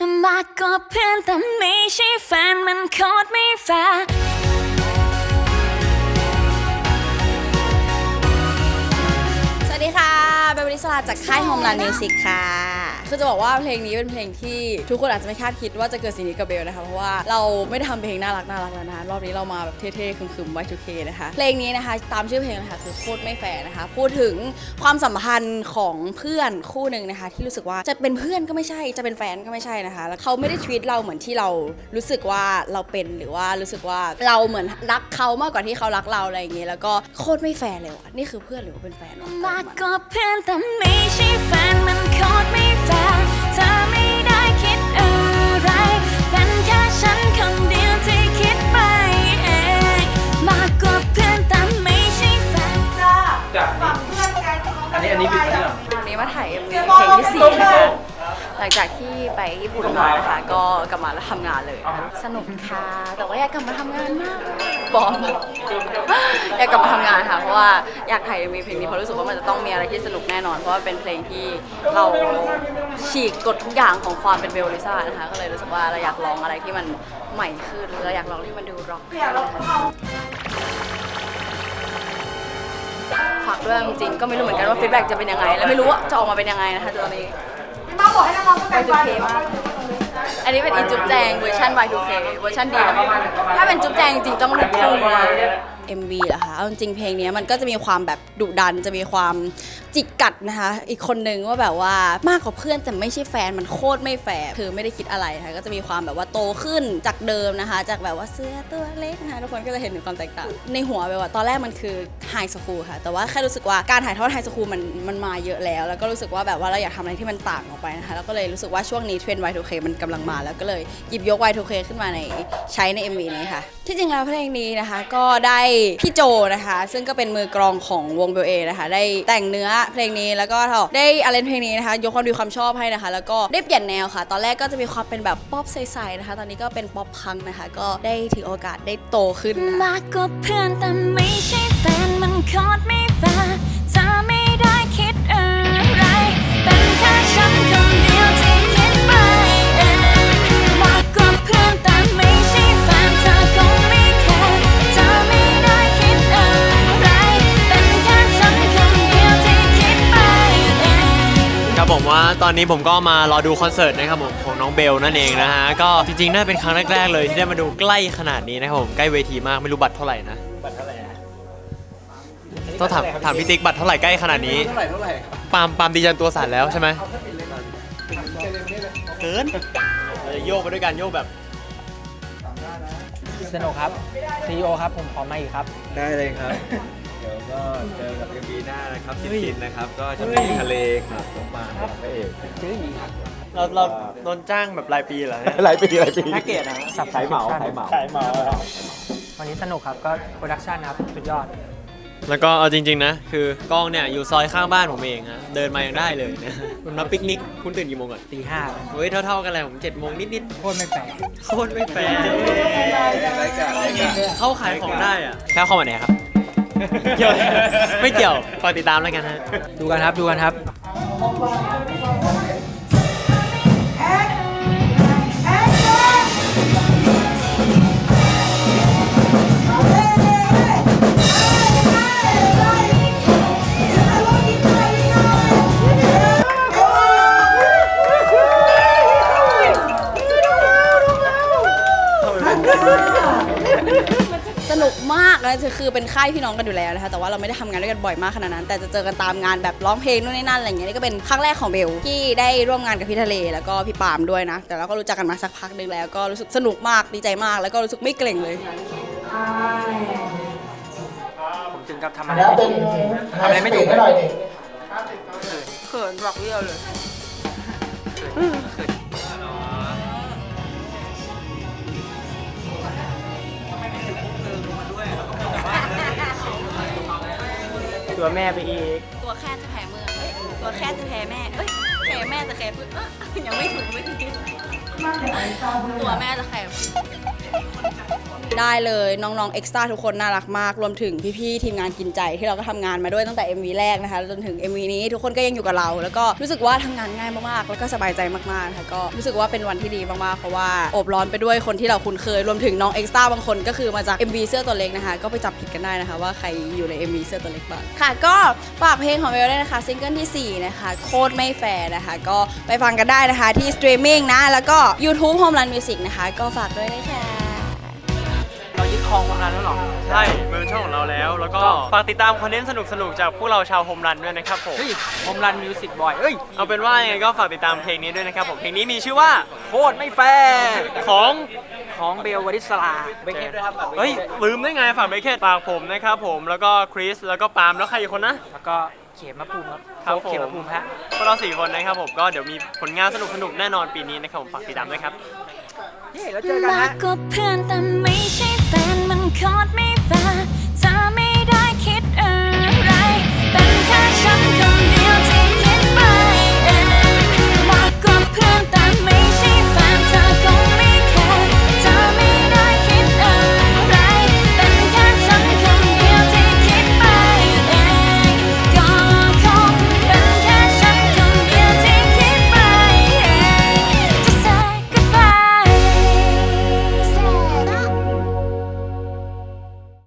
มากกว่าเพื่อนแต่ไม่ใช่แฟนมันโคตรไม่แฟร์สวัสดีค่ะ สลาจากค่าย Homeland Music ค่ะ คือจะบอกว่าเพลงนี้เป็นเพลงที่ทุกคนอาจจะไม่คาดคิดว่าจะเกิดสิ่งนี้กับเบลนะคะ เพราะว่าเราไม่ได้ทำเพลงน่ารักน่ารักแล้วนะรอบนี้เรามาแบบเท่ๆคึมๆ Y2K นะคะ เพลงนี้นะคะตามชื่อเพลงนะคะคือโคตรไม่แฟร์นะคะ พูดถึงความสัมพันธ์ของเพื่อนคู่หนึ่งนะคะ ที่รู้สึกว่าจะเป็นเพื่อนก็ไม่ใช่ จะเป็นแฟนก็ไม่ใช่นะคะ แล้วเขาไม่ได้ชีวิตเราเหมือนที่เรารู้สึกว่าเราเป็นหรือว่ารู้สึกว่าเราเหมือนรักเขามากกว่าที่เขารักเราอะไรอย่างเงี้ยแล้วก็โคตรไม่แฟร์เลยว่ะนี่คือเพื่อนหรือว่าเป็นแฟนวะมาก็เพื่อนแต่ไม่ใช่แฟนมันโคตรไม่แฟร์ ญี่ปุ่นมานะคะก็กลับมาแล้วทำงานเลยนะคะสนุกค่ะ แต่ว่าอยากกลับมาทำงานมากบอมอยากกลับมาทำงานค่ะ เพราะว่าอยากถ่าย MV เพลงนี้เพราะรู้สึกว่ามันจะต้องมีอะไรที่สนุกแน่นอน เพราะว่าเป็นเพลงที่เราฉีกกฎทุกอย่างของความเป็นเบลลิซ่านะคะ ก็เลยรู้สึกว่าเราอยากลองอะไรที่มันใหม่ขึ้นเราอยากลองที่มันดูร็อกขึ้นนะคะฝากด้วยจริงๆก็ไม่รู้เหมือนกันว่าฟีดแบ็กจะเป็นยังไง และไม่รู้ว่าจะออกมาเป็นยังไงนะคะตอนนี้ มาบอกให้น้องๆไป Y2K มากอันนี้เป็นอีจุ๊บแจงเวอร์ชัน Y2K เวอร์ชันดีนะถ้าเป็นจุ๊บแจงจริงๆต้องลูกทุ่งเลย MV เหรอคะเอาจริงๆเพลงนี้มันก็จะมีความแบบดุดัน จะมีความจิกกัดนะคะ อีกคนนึงว่าแบบว่ามากกว่าเพื่อนแต่ไม่ใช่แฟนมันโคตรไม่แฟร์คือไม่ได้คิดอะไรนะคะก็จะมีความแบบว่าโตขึ้นจากเดิมนะคะ จากแบบว่าเสื้อตัวเล็กนะคะทุกคนก็จะเห็นถึงความแตกต่าง ในหัวแบบว่าตอนแรกมันคือไฮสคูลค่ะ แต่ว่าแค่รู้สึกว่าการถ่ายทอดไฮสคูลมันมันมาเยอะแล้ว แล้วก็รู้สึกว่าแบบว่าเราอยากทำอะไรที่มันต่างออกไปนะคะแล้วก็เลยรู้สึกว่าช่วงนี้เทรนด์ Y2K มันกำลังมาแล้วก็เลยหยิบยก Y2K ขึ้นมาในใช้ใน MV นี้ค่ะที่จริงแล้วเพลงนี้นะคะก็ได้พี่โจนะคะ ซึ่งก็เป็นมือกรองของวงเบลเอนะคะ ได้แต่งเนื้อเพลงนี้แล้วก็ได้อะเลนเพลงนี้นะคะ ยกความดีความชอบให้นะคะ แล้วก็ได้เปลี่ยนแนวค่ะ ตอนแรกก็จะมีความเป็นแบบป๊อปใสๆนะคะ ตอนนี้ก็เป็นป๊อปพังนะคะ ก็ได้ถือโอกาสได้โตขึ้นมากกว่าเพื่อนแต่ไม่ใช่ ตอนนี้ผมก็มารอดูคอนเสิร์ตนะครับผมของน้องเบลนั่นเองนะฮะก็จริงๆน่าเป็นครั้งแรกๆเลยที่ได้มาดูใกล้ขนาดนี้นะครับผมใกล้เวทีมากไม่รู้บัตรเท่าไหร่นะบัตรเท่าไหร่ต้องถามถามพี่ติ๊กบัตรเท่าไหร่ใกล้ขนาดนี้เท่าไหร่เท่าไหร่ปาล์มปาล์มดีจันตัวสั่นแล้วใช่ไหมเกินเราจะโยกไปด้วยกันโยกแบบสนุกครับ CEO ครับผมขอมาอีกครับ ได้เลยครับ เดี๋ยวก็เจอกับเอ็มบีหน้านะครับสิบสิบนะครับ ก็จะมีทะเลครับลงมาครับพระเอกเราเราโดนจ้างแบบรายปีเหรอเนี่ยหลายปีหลายปีแพ็กเกจนะสับขายเหมาขายเหมาขายเหมาวันนี้สนุกครับก็โปรดักชันครับสุดยอด แล้วก็เอาจริงๆนะ คือกล้องเนี่ยอยู่ซอยข้างบ้านผมเองฮะเดินมายังได้เลยนะคุณมาปิกนิกคุณตื่นกี่โมงก่อนตีห้าเฮ้ยเท่าๆกันเลยผมเจ็ดโมงนิดโคตรไม่แฟร์ๆโคตรไม่แฟร์รายการรายการ เขาขายของได้อะแค่เข้ามาไหนครับ เกี่ยวไม่เกี่ยวคอยติดตามแล้วกันฮะ ดูกันครับ ดูกันครับ กมากนะคือเป็นค่ายพี่น้องกันอยู่แล้วนะคะแต่ว่าเราไม่ได้ทำงานด้วยกันบ่อยมากขนาดนั้น แต่จะเจอกันตามงานแบบร้องเพลงนู่นนี่นั่นอะไรอย่างเงี้ยนี่ก็เป็นครั้งแรกของเบลที่ได้ร่วมงานกับพี่ทะเลแล้วก็พี่ปาล์มด้วยนะ แต่เราก็รู้จักกันมาสักพักหนึงแล้ว ก็รู้สึกสนุกมากดีใจมาก แล้วก็รู้สึกไม่เกรงเลย ผมถึงกับทำอะไรไม่ถูกทำอะไรไม่ถูกเลยเขินรักเรียวเลย ตัวแม่ไปอีก ตัวแค่จะแพ้เมืองเอ้ยตัวแค่จะแพ้แม่เอ้ยแพ้แม่จะแพ้พึ่งเอ้ยยังไม่ถูกไม่ทีตัวแม่จะแพ้พึ่ง ได้เลยน้องๆเอ็กซ์ตร้าทุกคนน่ารักมาก รวมถึงพี่ๆทีมงานกินใจที่เราก็ทำงานมาด้วยตั้งแต่ MV แรกนะคะจนถึง MV นี้ทุกคนก็ยังอยู่กับเรา แล้วก็รู้สึกว่าทำงานง่ายมากๆ แล้วก็สบายใจมากๆค่ะก็รู้สึกว่าเป็นวันที่ดีมากๆเพราะว่าอบร้อนไปด้วยคนที่เราคุ้นเคย รวมถึงน้องเอ็กซ์ตร้าบางคนก็คือมาจาก MV เสื้อตัวเล็กนะคะก็ไปจับผิดกันได้นะคะ ว่าใครอยู่ใน MV เสื้อตัวเล็กบ้างค่ะ ก็ฝากเพลงของเบลด้วยนะคะซิงเกิลที่4นะคะโคตรไม่แฟร์นะคะก็ไปฟังกันได้นะคะที่สตรีมมิ่งนะแล้วก็ YouTube Home Run Music นะคะก็ฝากด้วยนะคะ เรายึดครองความรันแล้วเหรอ ใช่มันเป็นช่องของเราแล้ว แล้วก็ฝากติดตามคอนเทนต์สนุกๆจากพวกเราชาวโฮมรันด้วยนะครับผมเฮ้ยผมรันมิวสิกบอยเอ้ย เอาเป็นว่ายังไงก็ฝากติดตามเพลงนี้ด้วยนะครับผม เพลงนี้มีชื่อว่าโคตรไม่แฟร์ของของเบลวริสลาเบคเฮดด้วยครับเฮ้ยลืมได้ไงฝากเบคเกตฝากผมนะครับผม แล้วก็คริส แล้วก็ปาล์ม แล้วใครอีกคนนะ แล้วก็เขมมะภูมิครับครับโฟกเขมผมมะภูมิฮะพวกเราสี่คนนะครับผม ก็เดี๋ยวมีผลงานสนุกๆแน่นอนปีนี้นะครับผม ฝากติดตามด้วยครับ เย้แล้วเจอกันมากฮะ กว่